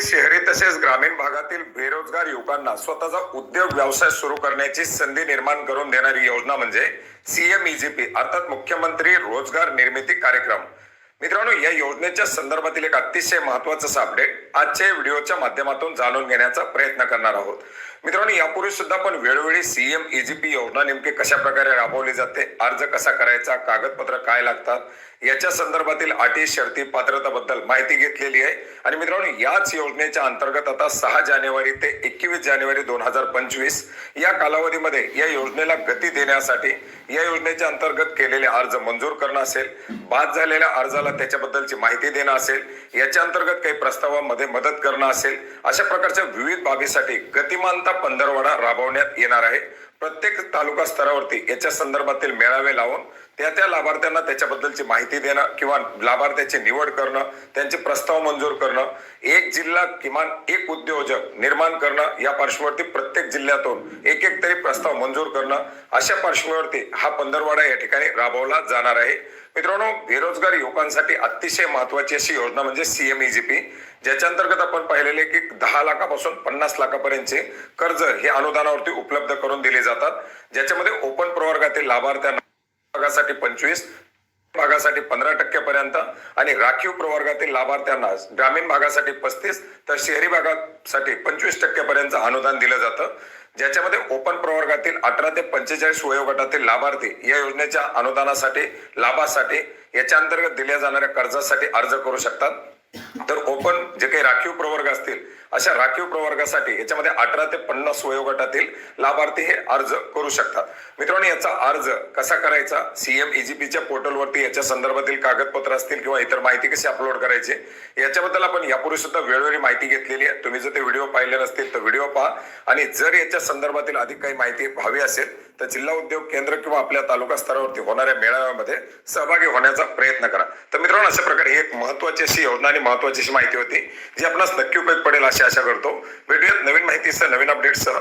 राज्यातील शहरी तसेच ग्रामीण भागातील बेरोजगार युवकांना स्वतःचा उद्योग व्यवसाय सुरू करण्याची संधी निर्माण करून देणारी योजना म्हणजे सीएम इजीपी अर्थात मुख्यमंत्री रोजगार निर्मिती कार्यक्रम. मित्रांनो या योजनेच्या संदर्भातील एक अतिशय महत्वाचं असं अपडेट आजच्या व्हिडिओच्या माध्यमातून जाणून घेण्याचा प्रयत्न करणार आहोत. मित्रांनो यापूर्वी सुद्धा आपण वेळोवेळी सीएम इजीपी योजना नेमकी कशा प्रकारे राबवली जाते अर्ज कसा करायचा कागदपत्र काय लागतात याच्या संदर्भातील अटी शर्ती पात्रताबद्दल माहिती घेतलेली आहे. आणि मित्रांनो याच योजनेच्या अंतर्गत आता सहा जानेवारी ते एकवीस जानेवारी दोन हजार पंचवीस या कालावधीमध्ये या योजनेला गती देण्यासाठी या योजनेच्या अंतर्गत केलेले अर्ज मंजूर करणं असेल. बाद झालेल्या अर्जाला त्याच्याबद्दलची माहिती देणं असेल याच्या अंतर्गत काही प्रस्तावामध्ये मदत करणं असेल अशा प्रकारच्या विविध बाबीसाठी गतिमानता पंधरवडा राबवण्यात येणार आहे. प्रत्येक तालुका स्तरावरती याच्या संदर्भातील मेळावे लावून त्या त्या लाभार्थ्यांना त्याच्याबद्दलची माहिती देणं किंवा लाभार्थ्याची निवड करणं त्यांचे प्रस्ताव मंजूर करणं एक जिल्हा किमान एक उद्योजक निर्माण करणं या पार्श्ववरती प्रत्येक जिल्ह्यातून एक एक तरी प्रस्ताव मंजूर करणं अशा पार्श्वभूमीवरती हा पंधरवाडा या ठिकाणी राबवला जाणार आहे. मित्रांनो बेरोजगार युवकांसाठी अतिशय महत्वाची अशी योजना म्हणजे सीएमईजीपी ज्याच्या अंतर्गत आपण पाहिलेले की दहा लाखापासून पन्नास लाखापर्यंतचे कर्ज हे अनुदानावरती उपलब्ध करून दिले जातात. ज्याच्यामध्ये ओपन प्रवर्गातील लाभार्थ्यांना भागासाठी पंचवीस भागासाठी पंधरा टक्क्यापर्यंत आणि राखीव प्रवर्गातील लाभार्थ्यांना ग्रामीण भागासाठी पस्तीस तर शहरी भागासाठी पंचवीस टक्क्यापर्यंत अनुदान दिलं जातं. ज्याच्यामध्ये ओपन प्रवर्गातील अठरा ते पंचेचाळीस वयोगटातील लाभार्थी या योजनेच्या अनुदानासाठी लाभासाठी याच्या अंतर्गत दिल्या जाणाऱ्या कर्जासाठी अर्ज करू शकतात. तर ओपन जे काही राखीव प्रवर्ग असतील अशा राखीव प्रवर्गासाठी याच्यामध्ये अठरा ते पन्नास वयोगटातील लाभार्थी हे अर्ज करू शकतात. मित्रांनो याचा अर्ज कसा करायचा? सीएम ईजीपीच्या पोर्टलवरती याच्या संदर्भातील कागदपत्र असतील किंवा इतर माहिती कशी अपलोड करायची याच्याबद्दल आपण यापूर्वी सुद्धा वेळोवेळी माहिती घेतलेली आहे. तुम्ही जर ते व्हिडिओ पाहिले नसतील तर व्हिडिओ पहा. आणि जर याच्या संदर्भातील अधिक काही माहिती हवी असेल तर जिल्हा उद्योग केंद्र किंवा आपल्या तालुका स्तरावरती होणाऱ्या मेळाव्यामध्ये सहभागी होण्याचा प्रयत्न करा. तर मित्रांनो अशा प्रकारे ही एक महत्वाची अशी योजना आणि महत्वाची अशी माहिती होती. जी आपणास नक्की उपयोग पडेल अशी आशा करतो. भेटूयात नवीन माहितीसह नवीन अपडेटसह